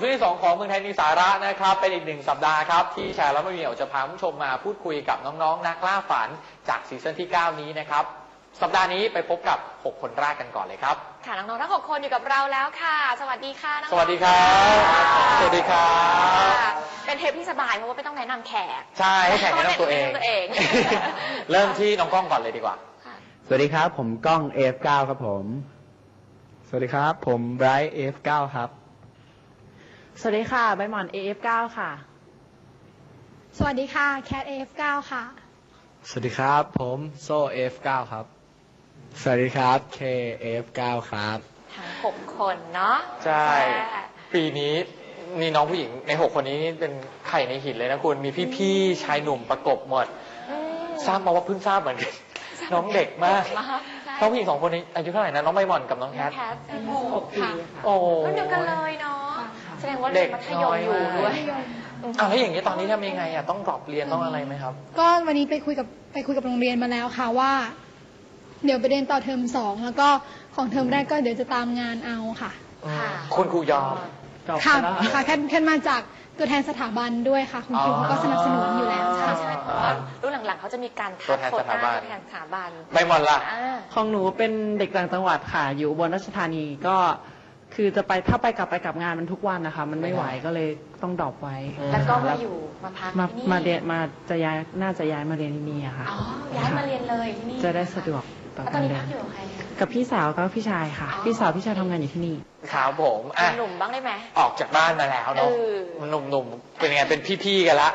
ช่วงที่2ของเมืองไทยมีสาระนะครับ เป็นอีกหนึ่งสัปดาห์ครับ ที่แชร์แล้วไม่มีเอี่ยวจะพาคุณผู้ชมมาพูดคุยกับน้องๆนักล่าฝันจากซีซั่นที่ 9 นี้นะครับ สัปดาห์นี้ไปพบกับ 6 คนแรกกันก่อนเลยครับ ค่ะน้องๆทั้งหกคนอยู่กับเราแล้วค่ะ สวัสดีค่ะน้องๆสวัสดีครับ สวัสดีครัค่ะบเป็นเทปที่สบายเพราะว่าไม่ต้องแนะนำแขกใช่ให้แข่งแนะนำตัวเองแนะนำตัวเอง เริ่มที่น้องกล้องก่อนเลยดีกว่า ค่ะสวัสดีครับ ผมก้อง F9 ครับผม สวัสดีครับ ผมไบรท์ F9 ครับ สวัสดีค่ะ ใบหมอน AF9 ค่ะ สวัสดีค่ะ แคท AF9 ค่ะ สวัสดีครับ ผมโซ่ F9 ครับ สวัสดีครับ KF9 ครับ ทั้งหกคนเนาะใช่ปีนี้นี่น้องผู้หญิงใน6คนนี้นี่เป็นไข่ในหินเลยนะคุณ มีพี่ๆชายหนุ่มประกบหมด อืมทราบมาว่าเพิ่งทราบเหมือนกัน น้องเด็กมากเด็ใช่น้องผู้หญิงสองคนนี้อายุเท่าไหร่นะ น้องใบหมอนกับน้องแคน้องทแคทหกค่ะโอ้ รุ่นเดียวกันเลยเนาะ แสดงว่าเด็เรียกนมัธยมอยู่น้อยมากด้วยอ้าวแล้วอย่างนี้ตอนนี้ทำยังไงอะต้องดรอปเรียนต้องอะไรไหมครับ ก็วันนี้ไปคุยกับไปคุยกับโรงเรียนมาแล้วค่ะว่า เดี๋ยวไปเรียนต่อเทอมสองแล้วก็ของเทอมแรกก็เดี๋ยวจะตามงานเอาค่ะค่ะคุณครูยอมค่ะค่ะแค่แค่มาจากตัวแทนสถาบันด้วยค่ะ คุณครูเขาก็สนับสนุนอยู่แล้วใช่ค่ะใช่เพราะว่ารุ่นหลังๆเขาจะมีการตัวทักแทนโควสถาต้าบันตัวแทนสถาบันใบหมอนล่ะอ่าของหนูเป็นเด็กต่างจังหวัดค่ะ อยู่อุบลราชธานีก็ คือจะไปถ้าไปกลับไปกลับงานมันทุกวันนะคะ มันไม่ไหวก็เลยต้องดรอปไว้แล้วก็มาอยู่มาพักมาที่นี่มาเรียนมาจะย้ายน่าจะย้ายมาเรียนที่นี่อะค่ะ อ๋อย้ายมาเรียนเลยที่นี่จะได้สะดวกต่อแล้วตอกานรนี้เรียพันกอยู่กับใครคะ กับพี่สาวกับพี่ชายค่ะ อ๋อ พี่สาวพี่ชายทำงานอยู่ที่นี่ ครับผมอะหนุ่มบ้างได้ไหม ออกจากบ้านมาแล้วเนาะเออ หนุ่มๆ เป็นไง เป็นพี่ๆ กันละ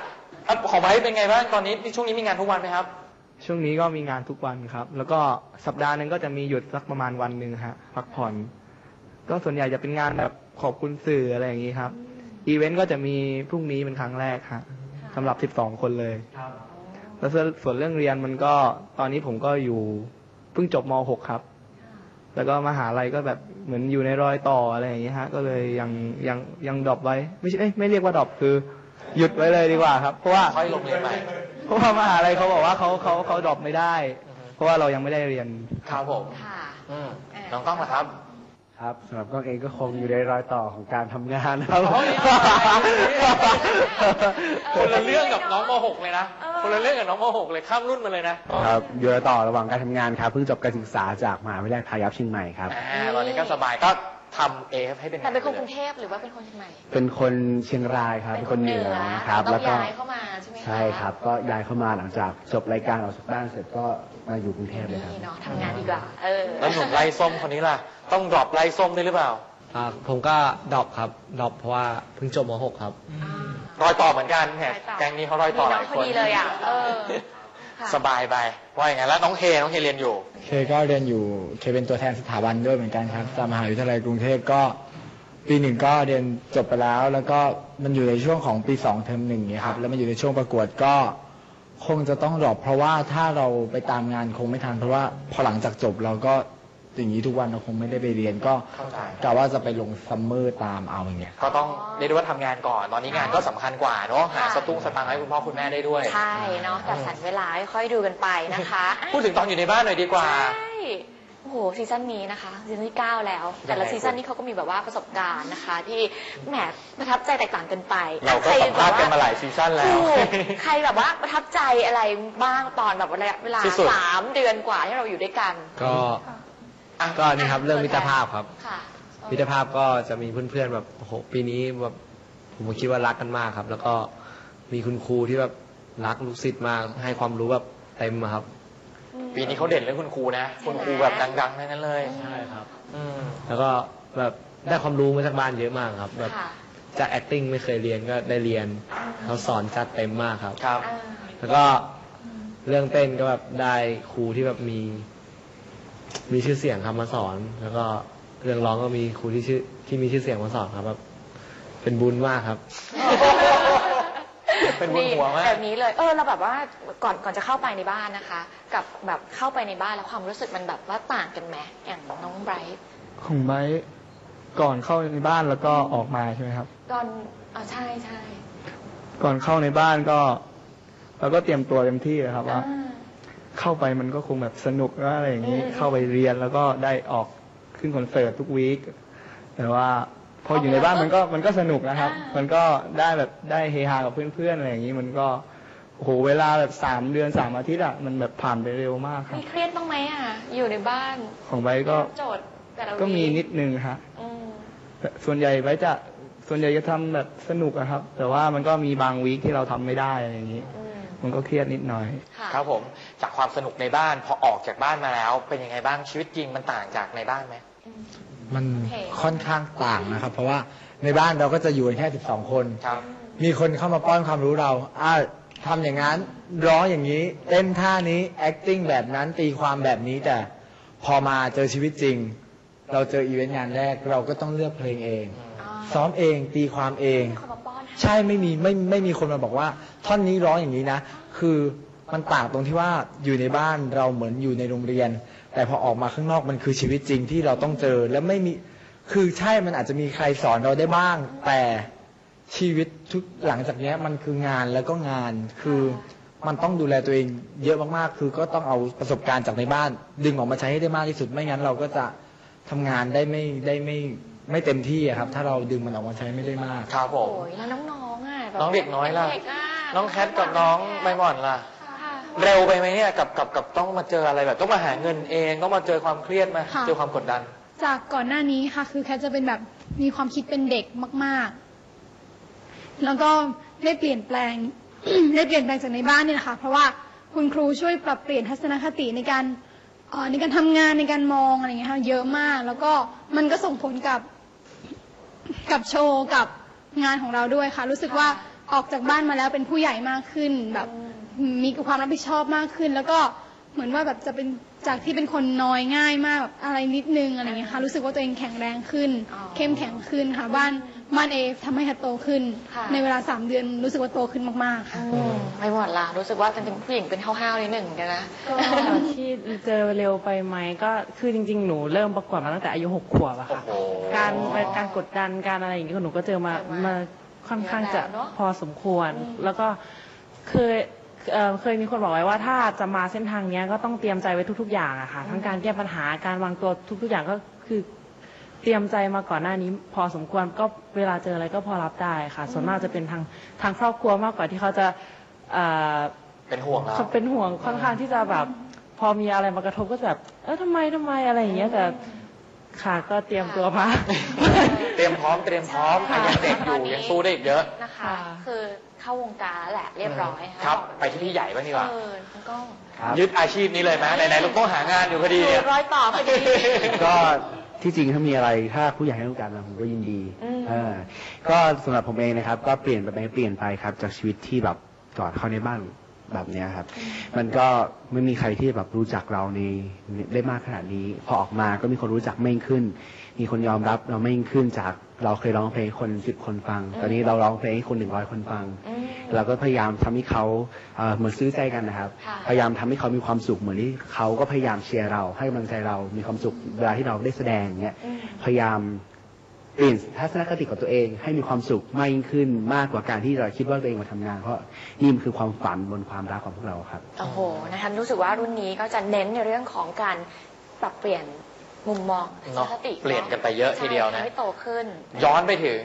อะของไบร์ทเป็นไงบ้างตอนนี้ช่วงนี้มีงานทุกวันไหมครับ ช่วงนี้ก็มีงานทุกวันครับ แล้วก็สัปดาห์หนึงก็จะมีหยุดสักประมาณวันหนึ่งฮะ พักผ่อน ก็ส่วนใหญ่จะเป็นงานแบบขอบคุณสื่ออะไรอย่างนี้ครับ อีเวนต์ก็จะมีพรุ่งนี้เป็นครั้งแรกฮะสำหรับ 12 คนเลยแล้วส่วนส่วนเรื่องเรียนมันก็ตอนนี้ผมก็อยู่เพิ่งจบม .6 ครับ แล้วก็มหาลัยก็แบบเหมือนอยู่ในรอยต่ออะไรอย่างเงี้ยฮะ ก็เลยยังยังยังดรอปไว้ ไม่ใช่เอ้ยไม่เรียกว่าดรอปคือ หยุดไว้เลยดีกว่าครับ เพราะว่าค่อยลงเรียนใหม่เพราะว่ามหาลัยเขาบอกว่าเขาเขาเขาดรอปไม่ได้ เพราะว่าเรายังไม่ได้เรียนครับผมค่ะอืมน้องกล้องล่ะครับ ครับสำหรับก้องเองก็คงอยู่ในรอยต่อของการทำงานนะครับโอ้ยคนละเรื่องกับน้องม .6 เลยนะคนละเรื่องกับน้องม .6 เลยข้ามรุ่นมาเลยนะครับอยู่ในต่อระหว่างการทำงานครับเพิ่งจบการศึกษาจากมหาวิทยาลัยพายัพเชียงใหม่ครับ อ่าตอนนี้ก็สบายก็ทำเอฟให้เป็นแต่เป็นคนงากรุงเทพหรือว่าเป็นคนเชียงใหม่เป็นคนเชียงรายครับเป็นคนเหนือนะครับ ต้แล้อวงก็ย้ายเข้ามาใช่ไหมคะใช่ครับ ก็ย้ายเข้ามาหลังจากจบรายการออกจากบ้านเสร็จก็มาอยู่กรุงเทพเลยครับ นี่เนาะทำงานดีกว่า เออ แล้วหนุ่มไล่ส้มคนนี้ล่ะต้องดรอปไล่ส้มด้วยหรือเปล่าครับผมก็ดรอปครับดรอปเพราะว่าเพิ่งจบม .6 ครับ รอยต่อเหมือนกันแหมรอยต่อแก๊งนี้เขารอยต่อหลายคนมีน้องพอดีเลยอะเออค่ะ สบายไปว่าอย่างไงแล้วน้องเคน้องเคเรียนอยู่ เคก็เรียนอยู่เคเป็นตัวแทนสถาบันด้วยเหมือนกันครับจากมหาวิทยาลัยกรุงเทพก็ ปีหนึ่งก็เรียนจบไปแล้ว แล้วก็มันอยู่ในช่วงของปีสองเทอมหนึ่งเนี่ยครับแล้วมันอยู่ในช่วงประกวดก็คงจะต้องดรอปเพราะว่าถ้าเราไปตามงานคงไม่ทันเพราะว่าพอหลังจากจบเราก็ อย่างนี้ทุกวันเราคงไม่ได้ไปเรียนก็เข้าใจ กะว่าจะไปลงซัมเมอร์ตามเอาอย่างเงี้ย ก็ต้องเรียกได้ว่าทำงานก่อน ตอนนี้งานก็สำคัญกว่าเนาะหาสตุ้งสตางค์ให้คุณพ่อคุณแม่ได้ด้วย ใช่เนาะจัดสรรเวลาค่อยๆดูกันไปนะคะพูดถึงตอนอยู่ในบ้านหน่อยดีกว่า ใช่โอ้โหซีซั่นนี้นะคะซีซั่นที่9แล้ว แต่ละยังไงซีซั่นนี้เขาก็มีแบบว่าประสบการณ์นะคะ ที่แหมประทับใจแตกต่างกันไปเราก็สัมภาษณ์กันมาหลายซีซั่นแล้ว ถูกใครแบบว่าประทับใจอะไรบ้างตอนแบบระยะเวลาที่สุด สามเดือนกว่าที่เราอยู่ด้วยกัน ก็อะ ก็นี่ครับเรื่องมิตรภาพครับ ค่ะมิตรภาพก็จะมีเพื่อนๆแบบโอ้โหปีนี้แบบผมคิดว่ารักกันมากครับ แล้วก็มีคุณครูที่แบบรักลูกศิษย์มากให้ความรู้แบบเต็มอะครับ ปีนี้เขาเด่นเรื่องคุณครูนะ คุณครูแบบดังๆทั้งนั้นเลยใช่ครับ อืมแล้วก็แบบได้ความรู้มาจากบ้านเยอะมากครับ แบบค่ะจาก acting ไม่เคยเรียนก็ได้เรียนเขาสอนจัดเต็มมากครับ ครับ อ่า แล้วก็เรื่องเต้นก็แบบได้ครูที่แบบมี มีชื่อเสียงครับมาสอน แล้วก็เรื่องร้องก็มีครูที่ชื่อที่มีชื่อเสียงมาสอนครับแบบเป็นบุญมากครับ เป็นบุญหัวมากแบบนี้เลย เออเราแบบว่าก่อนก่อนจะเข้าไปในบ้านนะคะ กับแบบเข้าไปในบ้านแล้วความรู้สึกมันแบบว่าต่างกันไหมอย่างน้องไบรท์ของไบร์ทก่อนเข้าในบ้านแล้วก็ออกมาใช่ไหมครับ ก่อนอ่าใช่ใช่ก่อนเข้าในบ้านก็เราก็เตรียมตัวเต็มที่เลยครับว่าอ่า เข้าไปมันก็คงแบบสนุกแล้วอะไรอย่างนี้อืมเข้าไปเรียนแล้วก็ได้ออกขึ้นคอนเสิร์ตทุกวีคแต่ว่าพออยู่ในบ้านมันก็มันก็สนุกนะครับอ่ามัมันก็ได้แบบได้เฮฮากับเพื่อนๆอะไรอย่างนี้มันก็โอ้โหเวลาแบบสามเดือนสามอาทิตย์อะมันแบบผ่านไปเร็วมากครับ มีเครียดบ้างไหมอะอยู่ในบ้านของไบร์ทก็โจทย์แต่ละก็มีวีคนิดนึงฮะอืมแต่ส่วนใหญ่ไบร์ทจะส่วนใหญ่จะทำแบบสนุกอะครับ แต่ว่ามันก็มีบางวีคที่เราทำไม่ได้อะไรอย่างนี้อืมมันก็เครียดนิดหน่อยค่ะครับผม จากความสนุกในบ้าน พอออกจากบ้านมาแล้ว เป็นยังไงบ้างชีวิตจริงมันต่างจากในบ้านไหมมันโอเคค่อนข้างต่างนะครับ เพราะว่าในบ้านเราก็จะอยู่กันแค่ 12 คนครับ มีคนเข้ามาป้อนความรู้เราอ่าทำอย่างนั้นร้องอย่างนี้เต้นท่านี้ acting แบบนั้นตีความแบบนี้แต่พอมาเจอชีวิตจริง เราเจออีเวนต์งานแรกเราก็ต้องเลือกเพลงเองอ๋อซ้อมเองตีความเองเขามาป้อนให้ใช่ไม่มีไม่ไม่มีคนมาบอกว่า ท่อนนี้ร้องอย่างนี้นะ คือ มันต่างตรงที่ว่าอยู่ในบ้านเราเหมือนอยู่ในโรงเรียน แต่พอออกมาข้างนอกมันคือชีวิตจริงที่เราต้องเจอแล้วไม่มีคือใช่มันอาจจะมีใครสอนเราได้บ้าง แต่ชีวิตทุกหลังจากเนี้ยมันคืองานแล้วก็งานคือมันต้องดูแลตัวเองเยอะมากๆ คือก็ต้องเอาประสบการณ์จากในบ้าน ดึงออกมาใช้ให้ได้มากที่สุดไม่งั้นเราก็จะทำงานได้ไม่ได้ไม่ไม่เต็มที่อะครับ ถ้าเราดึงมันออกมาใช้ไม่ได้มากครับผมโอ้ยแล้วน้องๆอะแบบน้องเด็กน้อยล่ะเด็กะน้องแคทกับน้องใบหม่อนล่ะค่ะ เร็วไปไหมเนี่ยกับกับกับต้องมาเจออะไรแบบต้องมาหาเงินเองต้องมาเจอความเครียดมาค่ะ เจอความกดดัน จากก่อนหน้านี้ค่ะ คือแคทจะเป็นแบบมีความคิดเป็นเด็กมาก ๆ แล้วก็ได้เปลี่ยนแปลง ได้เปลี่ยนแปลงจากในบ้านเนี่ยนะคะเพราะว่าคุณครูช่วยปรับเปลี่ยนทัศนคติในการเอ่อในการทำงานในการมองอะไรอย่างเงี้ยค่ะเยอะมาก แล้วก็มันก็ส่งผลกับ กับโชว์กับงานของเราด้วยค่ะ รู้สึกว่าออกจากบ้านมาแล้วเป็นผู้ใหญ่มากขึ้นแบบมี ความรับผิดชอบมากขึ้น แล้วก็เหมือนว่าแบบจะเป็นจากที่เป็นคนน้อยง่ายมากแบบอะไรนิดนึงอะไรอย่างเงี้ยค่ะรู้สึกว่าตัวเองแข็งแรงขึ้น อ๋อเข้มแข็งขึ้นค่ะบ้านบ้านเอทำให้ฮัตโตขึ้น ค่ะ ในเวลาสามเดือนรู้สึกว่าโตขึ้นมากๆค่ะ อืมไม่หมดละรู้สึกว่าเป็นผู้หญิงเป็นห้าวๆนิดหนึ่งเหมือนกันนะก็ที่เจอเร็วไปไหมก็คือจริง ๆ หนูเริ่มประกวดมาตั้งแต่อายุหกขวบอะค่ะ โอ้โห การการกดดันการอะไรอย่างเงี้ยหนูก็เจอมาเจอมามาค่อนข้างจะเยอะแล้วเนอะ พอสมควรอืมแล้วก็เคย เอ่อเคยมีคนบอกไว้ว่าถ้าจะมาเส้นทางเนี้ยก็ต้องเตรียมใจไว้ทุก ๆ อย่างอะค่ะ ทั้งการแก้ปัญหาการวางตัวทุก ๆ อย่างก็คือ เตรียมใจมาก่อนหน้านี้ พอสมควรก็เวลาเจออะไรก็พอรับได้ค่ะ ส่วนมากจะเป็นทางทางครอบครัวมากกว่าที่เขาจะเอ่อเป็นห่วงเรา เขาเป็นห่วงค่อนข้างที่จะแบบ พอมีอะไรมากระทบก็จะแบบเออทำไมทำไมอะไรอย่างเงี้ยแต่ค่ะก็เตรียมตัวมา เตรียมพร้อมเตรียมพร้อมอะยังเด็กอยู่ยังสู้ได้อีกเยอะ นะคะ ค่ะ คือ เข้าวงการแล้วแหละเรียบร้อยนะะครับ ไปที่พี่ใหญ่บ้างดีกว่า เออคุณก้องครับยึดอาชีพนี้เลยไหมไหนๆเราต้องหางานอยู่พอดีคืเนี่อยร้อยต่อพอดี ก็ที่จริงถ้ามีอะไรถ้าผู้ใหญ่ให้โอกาสเราผมก็ยินดีอืมเออก็สำหรับผมเองนะครับ ก็เปลี่ยนไปเปลี่ยนไปครับ จากชีวิตที่แบบจอดเข้าในบ้านแบบเนี้ยครับ มันก็ไม่มีใครที่แบบรู้จักเราในได้มากขนาดนี้ พอออกมาก็มีคนรู้จักไม่ขึ้น มีคนยอมรับเราไม่ขึ้นจากเราเคยร้องเพลงให้คนสิบคนฟัง ตอนนี้เราร้องเพลงให้คนหนึ่งร้อยคนฟังอืมเราก็พยายามทำให้เขาเอ่อเหมือนซื้อใจกันนะครับค่ะพยายามทำให้เขามีความสุขเหมือนที่เขาก็พยายามเชียร์เราให้กำลังใจเรา มีความสุขเวลาที่เราได้แสดงเงี้ยอืมพยายามเปลี่ยนทัศนคติของตัวเองให้มีความสุขมากยิ่งขึ้นมากกว่าการที่เราคิดว่าตัวเองมาทำงาน เพราะนี่มันคือความฝันบนความรักของพวกเราครับ โอ้โหนะคะรู้สึกว่ารุ่นนี้ก็จะเน้นในเรื่องของการปรับเปลี่ยน มุมมองทัศเนาะนคติเปลี่ยนกันไปเยอะทีเดียวนะใช่ทำให้โตขึ้น ย้อนไปถึง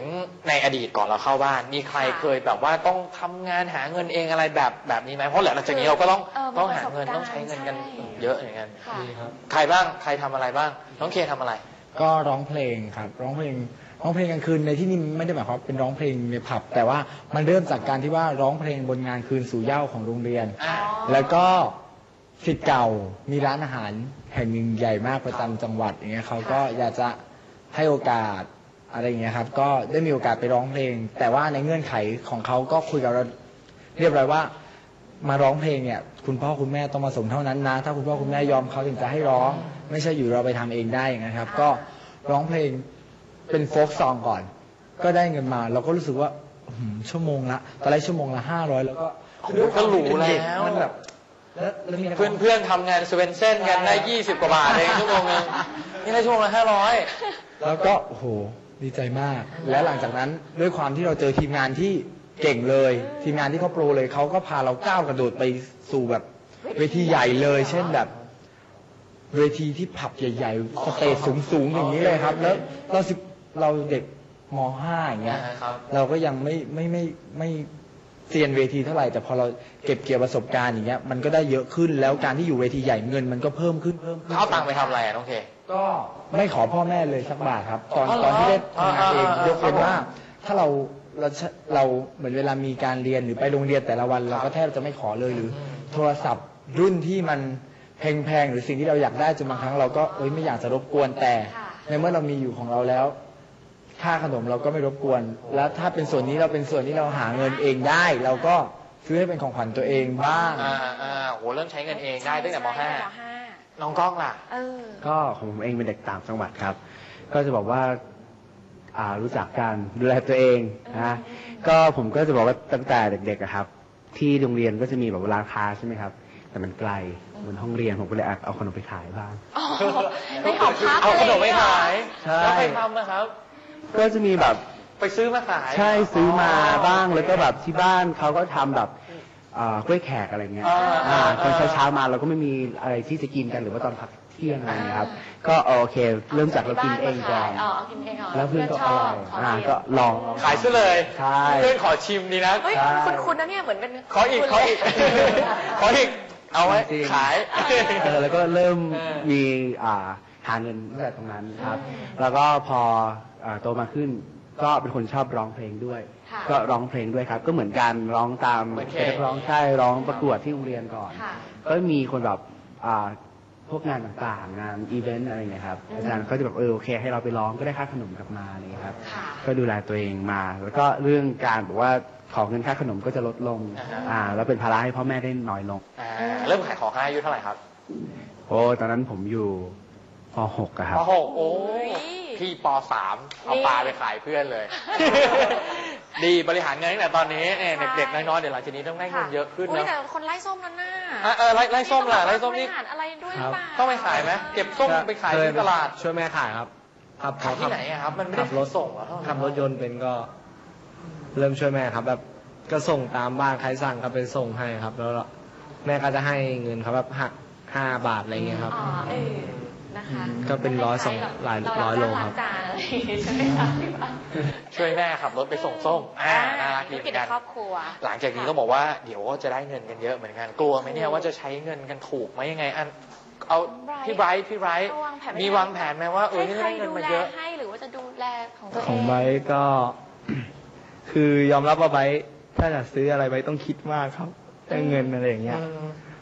ในอดีตก่อนเราเข้าบ้าน มีใครค่ะเคยแบบว่าต้องทำงานหาเงินเองอะไรแบบแบบนี้ไหมเพราะหลังจากนี้เราก็ต้องเออต้องหาประสบเงินการณ์ต้องใช้เงินกันใช่ เยอะอย่างนั้นค่ะใครบ้างใครทำอะไรบ้าง น้องเคทำอะไร ก็ร้องเพลงครับ ร้องเพลงร้องเพลงกลางคืนในที่นี่ไม่ได้หมายความว่าเป็นร้องเพลงในผับ แต่ว่ามันเริ่มจากการที่ว่าร้องเพลงบนงานคืนสู่เหย้าของโรงเรียนอ่าแล้วก็ สิทธิ์เก่ามีร้านอาหารแห่งหนึ่งใหญ่มากประจำจังหวัดอย่างเงี้ยเขาก็อยากจะให้โอกาสอะไรอย่างเงี้ยครับ ก็ได้มีโอกาสไปร้องเพลง แต่ว่าในเงื่อนไขของเขาก็คุยกับเราเรียบร้อยว่า มาร้องเพลงเนี่ยคุณพ่อคุณแม่ต้องมาส่งเท่านั้นนะ ถ้าคุณพ่อคุณแม่ยอมเขาถึงจะให้ร้อง ไม่ใช่อยู่เราไปทำเองได้อย่างนั้นครับ ก็ร้องเพลงเป็นโฟกซองก่อน ก็ได้เงินมาเราก็รู้สึกว่าอื้อหือชั่วโมงละตอนแรกชั่วโมงละห้าร้อยแล้วก็โอ้โหก็หรูแล้ว มันแบบ แล้วแล้วมีนักร้เพื่อนองเพื่อนๆทำงานสเวนเซ่นกันได้ยี่สิบกว่าบาทเองชั่วโมงนึงนี่ได้ชั่วโมงละห้าร้อยแล้วก็โอ้โหดีใจมาก และหลังจากนั้นด้วยความที่เราเจอทีมงานที่เก่งเลย ทีมงานที่เขาโปรเลยเขาก็พาเราก้าวกระโดดไปสู่แบบเวทีใหญ่เลย เช่นแบบ เวทีที่ผับใหญ่ๆสเตจสูงๆอย่างนี้เลยครับ แล้วเราสิเราเด็กมห้าอย่างเงี้ยอ่าครับเราก็ยังไม่ไม่ไม่ไม่ เซียนเวทีเท่าไหร่แต่พอเราเก็บเกี่ยวประสบการณ์อย่างเงี้ยมันก็ได้เยอะขึ้นแล้วการที่อยู่เวทีใหญ่เงินมันก็เพิ่มขึ้นเพิ่มขึ้นเขาเอาตังค์ไปทำอะไรอะน้องเค ก็ไม่ขอพ่อแม่เลยสักบาทครับ ตอนอ๋อเหรอตอนที่ได้ทำงานเองอ่าอ่าอ่ายกเป็นครับผมว่า ถ้าเราเราเราเหมือนเวลามีการเรียนหรือไปโรงเรียนแต่ละวัน เราก็แทบจะไม่ขอเลยหรือ โทรศัพท์รุ่นที่มันแพงๆหรือสิ่งที่เราอยากได้จนบางครั้งเราก็เอ้ยไม่อยากจะรบกวนแต่ค่ะในเมื่อเรามีอยู่ของเราแล้ว ค่าขนมเราก็ไม่รบกวน แล้วถ้าเป็นส่วนนี้เราเป็นส่วนที่เราหาเงินเองได้ เราก็ซื้อให้เป็นของขวัญตัวเองบ้าง อ่าอ่าโหเริ่มใช้เงินเองได้ตั้งแต่มใช่ .5 มห้า น้องกล้องล่ะ เออ ก็ของผมเองเป็นเด็กต่างจังหวัดครับ ก็จะบอกว่าอ่ารู้จักการดูแลตัวเองนะก็ผมก็จะบอกว่าตั้งแต่เด็กๆอะครับ ที่โรงเรียนก็จะมีแบบร้านค้าใช่ไหมครับ แต่มันไกลเหมือนห้องเรียนผมก็เลยเอาขนมไปขายบ้าง อ๋อไม่ขอพักเอาขนมไปขาย ใช่ แล้วใครทำนะครับ ก็จะมีแบบไปซื้อมาขายใช่ซื้อมาบ้างแล้วก็แบบที่บ้านเขาก็ทำแบบอ่ากล้วยแขกอะไรเงี้ยอ่าอ่าอ่าตอนเช้าๆมาเราก็ไม่มีอะไรที่จะกินกันหรือว่าตอนพักเที่ยงอะไรเงี้ยครับ ก็โอเค เริ่มจากเรากินเองก่อนอ๋อเอากินเองก่อนแล้วเพื่อนก็ชออร่บอยขออ่ากินก็ลองขายซะเลยใช่เพื่อนขอชิมดีนะเฮ้ยใช่คุณคุณนะเนี่ยเหมือนเป็นขออีกขออีกขออีกเอาไว้จริงขายเออแล้วก็เริ่มเออมีอ่าหาเงินตั้งแต่ตรงนั้นครับ แล้วก็พออ่าโตมาขึ้น ก็เป็นคนชอบร้องเพลงด้วย ค่ะก็ร้องเพลงด้วยครับ ก็เหมือนกันร้องตามเหมือนเคเป็นนักร้องใช่ร้องประกวดที่โรงเรียนก่อน ค่ะ ก็มีคนแบบอ่าพวกงานต่างๆ งานอีเวนต์อะไรอย่างเงี้ยครับอาจารย์ก็จะแบบเออโอเค ให้เราไปร้องก็ได้ค่าขนมกลับมาอะไรอย่างเงี้ยครับ ค่ะ ก็ดูแลตัวเองมา แล้วก็เรื่องการบอกว่าขอเงินค่าขนมก็จะลดลงอ่าฮะ อ่าแล้วเป็นภาระให้พ่อแม่ได้น้อยลง อ่าเริ่มขายของให้อายุเท่าไหร่ครับโอ้ตอนนั้นผมอยู่ป .6 อะครับปหกโอ้ย พี่ปสามเอานี่ปลาไปขายเพื่อนเลย ดีบริหารเงินตั้งแต่ตอนนี้เนี่ยใช่เด็กๆน้อยๆเดี๋ยวหลังจากนี้ต้องได้เงินเยอะขึ้นอุ้ยนะ แต่คนไล่ส้มนั่นน่ะอะเออไล่ไล่ส้มล่ะไล่ส้มนี่ บริหารอะไรด้วยหรือเปล่า ต้องไปขายไหมเก็บส้มไปขายที่ตลาดช่วยแม่ขายครับขับขายที่ไหนอะครับ มันไม่ได้ขับรถส่งเหรอเท่านั้นขับรถยนต์เป็นก็ เริ่มช่วยแม่ครับ แบบก็ส่งตามบ้านใครสั่งก็ไปส่งให้ครับ แล้วแม่ก็จะให้เงินเขาแบบหักห้าบาทอะไรเงี้ยครับ อ๋อเออ นะคะก็เป็นร้อยสองหลายร้อยโลครับเาจ้างล้างจานอะไรอย่างงี้ใช่ไหมคะพี่บ้านช่วยแม่ขับรถไปส่งส้มอ่าน่ารักดีธุเหรมืกิจอนในกันครอบครัว หลังจากนี้ต้องบอกว่าเดี๋ยวก็จะได้เงินกันเยอะเหมือนกันกลัวไหมเนี่ยว่าจะใช้เงินกันถูกไหมยังไงอันเอา Bright พี่ไบรท์พี่ไบรท์เอาวางแผนไว้มีวางแผนไหมว่าเออให้จะใครได้เงินดูมาแลเยอะให้หรือว่าจะดูแลของตัวเองของไบร์ทก็ คือยอมรับว่าไบร์ทถ้าจะซื้ออะไรไบร์ทต้องคิดมากครับเรื่องเงินอะไรอย่างเงี้ย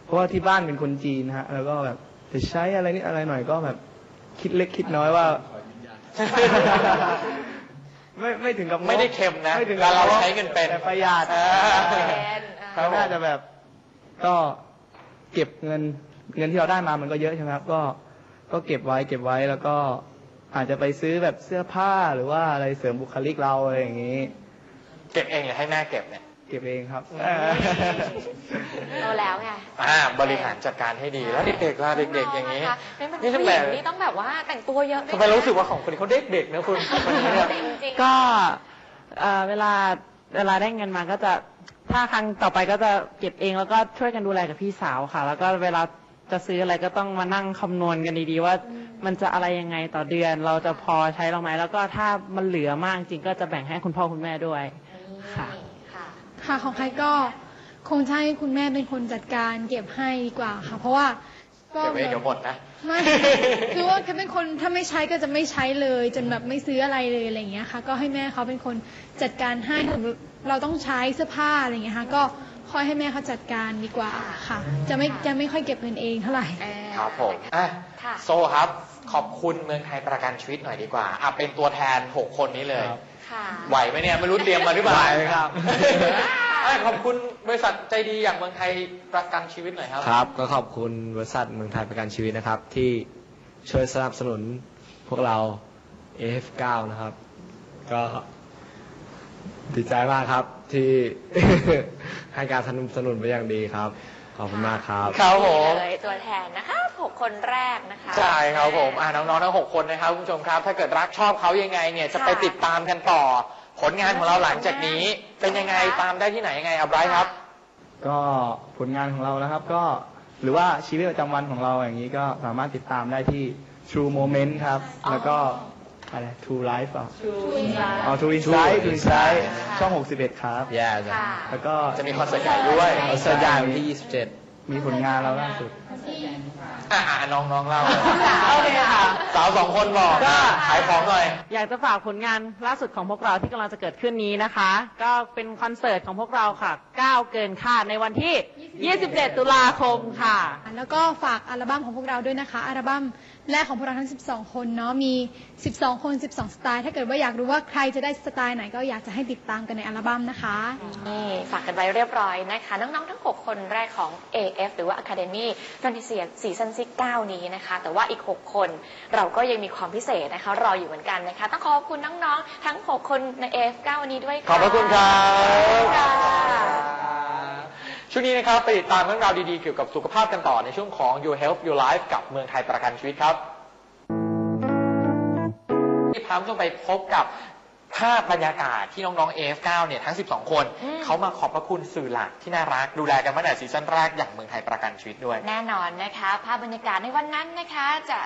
เพราะว่าที่บ้านเป็นคนจีนฮะ แล้วก็แบบ จะใช้อะไรนิดอะไรหน่อยก็แบบ คิดเล็กคิดน้อยว่า ไม่ไม่ถึงกับงกไม่ได้เค็มนะไม่ถึงแต่กับเรางกใช้เงินเป็น แต่ประหยัดอ่าเป็นอ่า ครับผม น่าจะแบบก็เก็บเงินเงินที่เราได้มามันก็เยอะใช่ไหมครับก็ก็เก็บไว้เก็บไว้แล้วก็อาจจะไปซื้อแบบเสื้อผ้าหรือว่าอะไรเสริมบุคลิกเราอะไรอย่างนี้ เก็บเองหรือให้แม่เก็บเนี่ย เก็บเองครับ โตแล้วไง อ่าบริหารจัดการให้ดีแล้วเด็กๆล่ะเด็กๆอย่างนี้ นี้นี่มันนี่ผู้ทำหไมญิงนี่ต้องแบบว่าแต่งตัวเยอะด้วยทำไมรู้สึกว่าของคนนี้เขาเด็กๆนะคุณคนนี้เนี่ย จริงๆ ก็เอ่อเวลาเวลาได้เงินมาก็จะถ้าครั้งต่อไปก็จะเก็บเองแล้วก็ช่วยกันดูแลกับพี่สาวค่ะ แล้วก็เวลาจะซื้ออะไรก็ต้องมานั่งคำนวณกันดีๆว่ามันจะอะไรยังไงต่อเดือน เราจะพอใช้เราไหมแล้วก็ถ้ามันเหลือมากจริงก็จะแบ่งให้คุณพ่อคุณแม่ด้วย ค่ะ ค่ะ ค่ะของใครก็ คงจะให้คุณแม่เป็นคนจัดการเก็บให้ดีกว่าค่ะ เพราะว่าก็เก็บไว้เดี๋ยวหมดนะ ไม่คือว่าแค่เป็นคนถ้าไม่ใช้ก็จะไม่ใช้เลย จนแบบไม่ซื้ออะไรเลยอะไรอย่างเงี้ยค่ะ ก็ให้แม่เขาเป็นคนจัดการให้ถึงเราต้องใช้เสื้อผ้าอะไรอย่างเงี้ยค่ะก็ค่อยให้แม่เขาจัดการดีกว่าค่ะ จะไม่จะไม่ค่อยเก็บเงินเองเท่าไหร่ เอ่อครับผมอะค่ะ โซครับ ขอบคุณเมืองไทยประกันชีวิตหน่อยดีกว่าอะเป็นตัวแทน 6 คนนี้เลยครับค่ะ ไหวไหมเนี่ย ไม่รู้เตรียมมาหรือเปล่าไหวครับ อะขอบคุณบริษัทใจดีอย่างเมืองไทยประกันชีวิตหน่อยครับ ครับ ก็ขอบคุณบริษัทเมืองไทยประกันชีวิตนะครับ ที่ช่วยสนับสนุนพวกเรา AF9 นะครับ ก็ดีใจมากครับที่ ให้การสนับสนุนไปอย่างดีครับ ขอบคุณมากครับ ครับผมนี่เลยตัวแทนนะคะหกคนแรกนะคะ ใช่ครับผมอะน้องๆทั้งหกคนนะครับคุณผู้ชมครับ ถ้าเกิดรักชอบเขายังไงเนี่ยจะไปติดตามกันต่อ ผลงานของเราหลังจากนี้เป็นยังไงตามได้ที่ไหนยังไงเอาไบรท์ครับ ก็ผลงานของเรานะครับก็หรือว่าชีวิตประจำวันของเราอย่างนี้ก็สามารถติดตามได้ที่ True Moment ครับ แล้วก็อะไร True Life เปล่า True Insight อ๋อ True Insight True Insight ค่ะช่อง 61 ครับ แย่ค่ะแล้วก็จะมีคอนเสิร์ตใหญ่ด้วยคอนเสิร์ตใหญ่วันที่ 27 มีผลงานเราล่าสุด อ่าน้องน้องๆเล่าโอเคค่ะ สาวสองคนบอกก็ ขายของหน่อย อยากจะฝากผลงานล่าสุดของพวกเราที่กำลังจะเกิดขึ้นนี้นะคะ ก็เป็นคอนเสิร์ตของพวกเราค่ะก้าวเกินคาดในวันที่ 27 ตุลาคมค่ะ แล้วก็ฝากอัลบั้มของพวกเราด้วยนะคะ อัลบั้ม แรกของพวกเราทั้ง 12 คนเนาะ มี 12 คน 12 สไตล์ ถ้าเกิดว่าอยากรู้ว่าใครจะได้สไตล์ไหนก็อยากจะให้ติดตามกันในอัลบั้มนะคะ นี่ฝากกันไว้เรียบร้อยนะคะ น้องๆ ทั้ง 6 คนแรกของ AF หรือว่า Academy ตอนที่ซีซั่นที่9นี้นะคะ แต่ว่าอีก 6 คนเราก็ยังมีความพิเศษนะคะ รออยู่เหมือนกันนะคะ ต้องขอบคุณน้องๆ ทั้ง 6 คนใน AF 9วันนี้ด้วยค่ะ ขอบพระคุณครับค่ะ ช่วงนี้นะครับไปติดตามเรื่องราวดีๆ เกี่ยวกับสุขภาพกันต่อในช่วงของ Your Health Your Life กับเมืองไทยประกันชีวิตครับที่พาคุณผู้ชมไปพบกับภาพบรรยากาศที่น้องๆ AF9 เนี่ยทั้ง 12 คน อืม เขามาขอบพระคุณสื่อหลักที่น่ารัก ดูแลกันมาตั้งแต่ซีซั่นแรกอย่างเมืองไทยประกันชีวิตด้วย แน่นอนนะคะ ภาพบรรยากาศในวันนั้นนะคะ จะ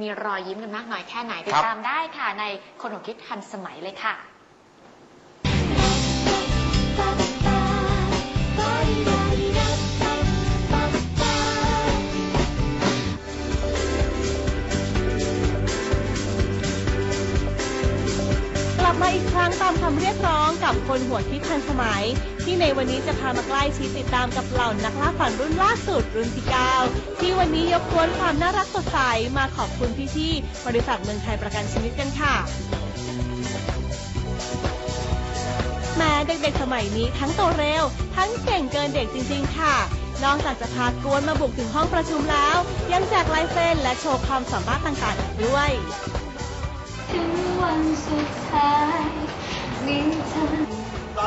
มีรอยยิ้มกันมากน้อยแค่ไหนติดครับ ตามได้ค่ะ ในคนของคิดทันสมัยเลยค่ะก มาอีกครั้งตามคำเรียกร้องกับคนหัวคิดทันสมัย ที่ในวันนี้จะพามาใกล้ชิดติดตามกับเหล่านักล่าฝันรุ่นล่าสุดรุ่นที่ 9 ที่วันนี้ยกกวนความน่ารักสดใสมาขอบคุณพี่ๆบริษัทเมืองไทยประกันชีวิตกันค่ะแม้เด็กๆสมัยนี้ทั้งโตเร็ว ทั้งเก่งเกินเด็กจริงๆค่ะนอกจากจะพากวนมาบุกถึงห้องประชุมแล้ว ยังแจกลายเซ็นและโชว์ความสามารถต่างๆอีกด้วย วันสุดท้ายมีเธอพ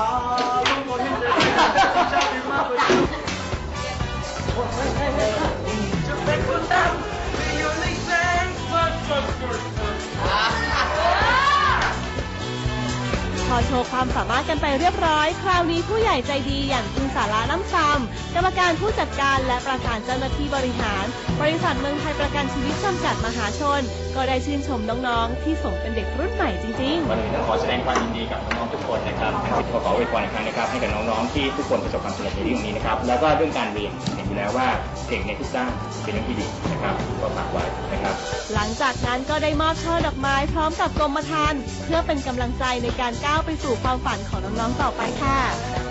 อโชว์ความสามารถกันไปเรียบร้อย คราวนี้ผู้ใหญ่ใจดีอย่างคุณสาระน้ำซำกรรมการผู้จัดการและประธานเจ้าหน้าที่บริหาร บริษัทเมืองไทยประกันชีวิตจำกัดมหาชนก็ได้ชื่นชมน้องๆ ที่สมเป็นเด็กรุ่นใหม่จริงๆก่อนอื่นต้องขอแสดงความยินดีกับน้องๆทุกคนนะครับทั้งสิบขอขออวยพรอีกครั้งนะครับให้กับน้องๆที่ทุกคนประสบความสำเร็จในเรื่องนี้นะครับแล้วก็เรื่องการเรียนเห็นอยู่แล้วว่าเก่งในทุกด้านเป็นเรื่องที่ดีนะครับก็ฝากไว้นะครับ หลังจากนั้นก็ได้มอบช่อดอกไม้พร้อมกับกรมธรรม์เพื่อเป็นกำลังใจในการก้าวไปสู่ความฝันของน้องๆต่อไปค่ะ